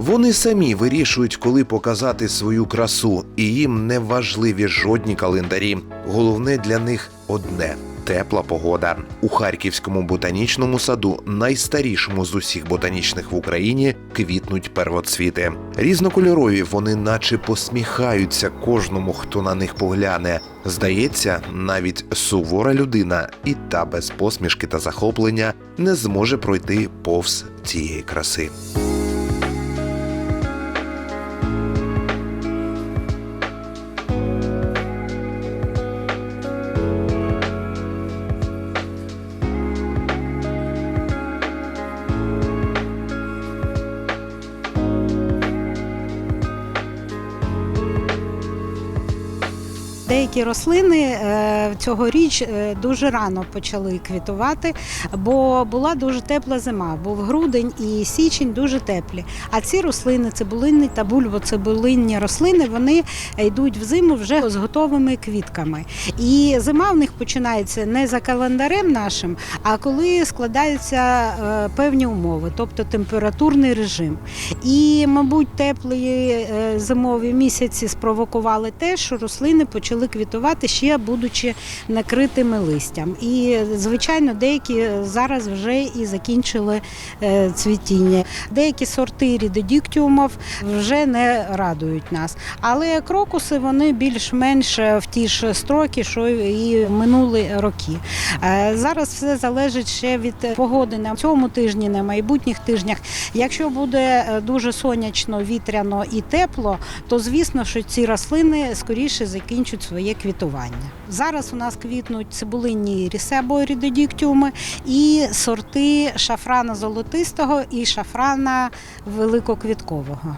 Вони самі вирішують, коли показати свою красу, і їм не важливі жодні календарі. Головне для них одне. Тепла погода у Харківському ботанічному саду, найстарішому з усіх ботанічних в Україні, квітнуть первоцвіти. Різнокольорові вони, наче посміхаються кожному, хто на них погляне. Здається, навіть сувора людина, і та без посмішки та захоплення не зможе пройти повз цієї краси. Деякі рослини е, цьогоріч е, дуже рано почали квітувати, бо була дуже тепла зима. Був грудень і січень дуже теплі. А ці рослини, цибулинні та бульбоцибулинні рослини, вони йдуть в зиму вже з готовими квітками. І зима в них починається не за календарем нашим, а коли складаються е, певні умови, тобто температурний режим. І, мабуть, теплі е, зимові місяці спровокували те, що рослини почали квітувати ще будучи накритими листям. І, звичайно, деякі зараз вже і закінчили е, цвітіння. Деякі сорти рідодіктіумів вже не радують нас. Але крокуси вони більш-менш в ті ж строки, що і минули роки. Е, Зараз все залежить ще від погоди на цьому тижні, на майбутніх тижнях. Якщо буде е, дуже сонячно, вітряно і тепло, то звісно, що ці рослини скоріше закінчать своє квітування. Зараз у нас квітнуть цибулинні ріси або і сорти шафрана золотистого і шафрана великоквіткового.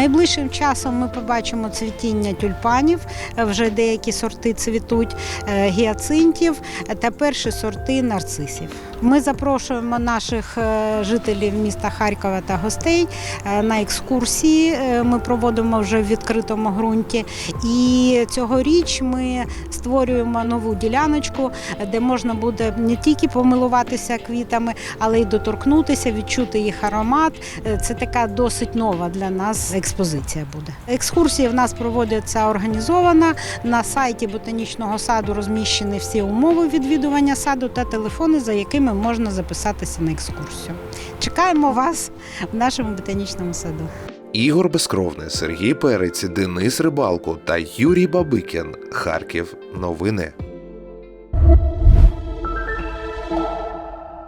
Найближчим часом ми побачимо цвітіння тюльпанів. е, Вже деякі сорти цвітуть е, гіацинтів та перші сорти нарцисів. Ми запрошуємо наших е, жителів міста Харкова та гостей на екскурсії. Ми проводимо вже в відкритому ґрунті. І цьогоріч ми створюємо нову діляночку, де можна буде не тільки помилуватися квітами, але й доторкнутися, відчути їх аромат. Це така досить нова для нас експозиція буде. Екскурсія в нас проводиться організовано. На сайті ботанічного саду розміщені всі умови відвідування саду та телефони, за якими можна записатися на екскурсію. Чекаємо вас в нашому ботанічному саду. Ігор Безкровний, Сергій Перець, Денис Рибалко та Юрій Бабикін. Харків. Новини.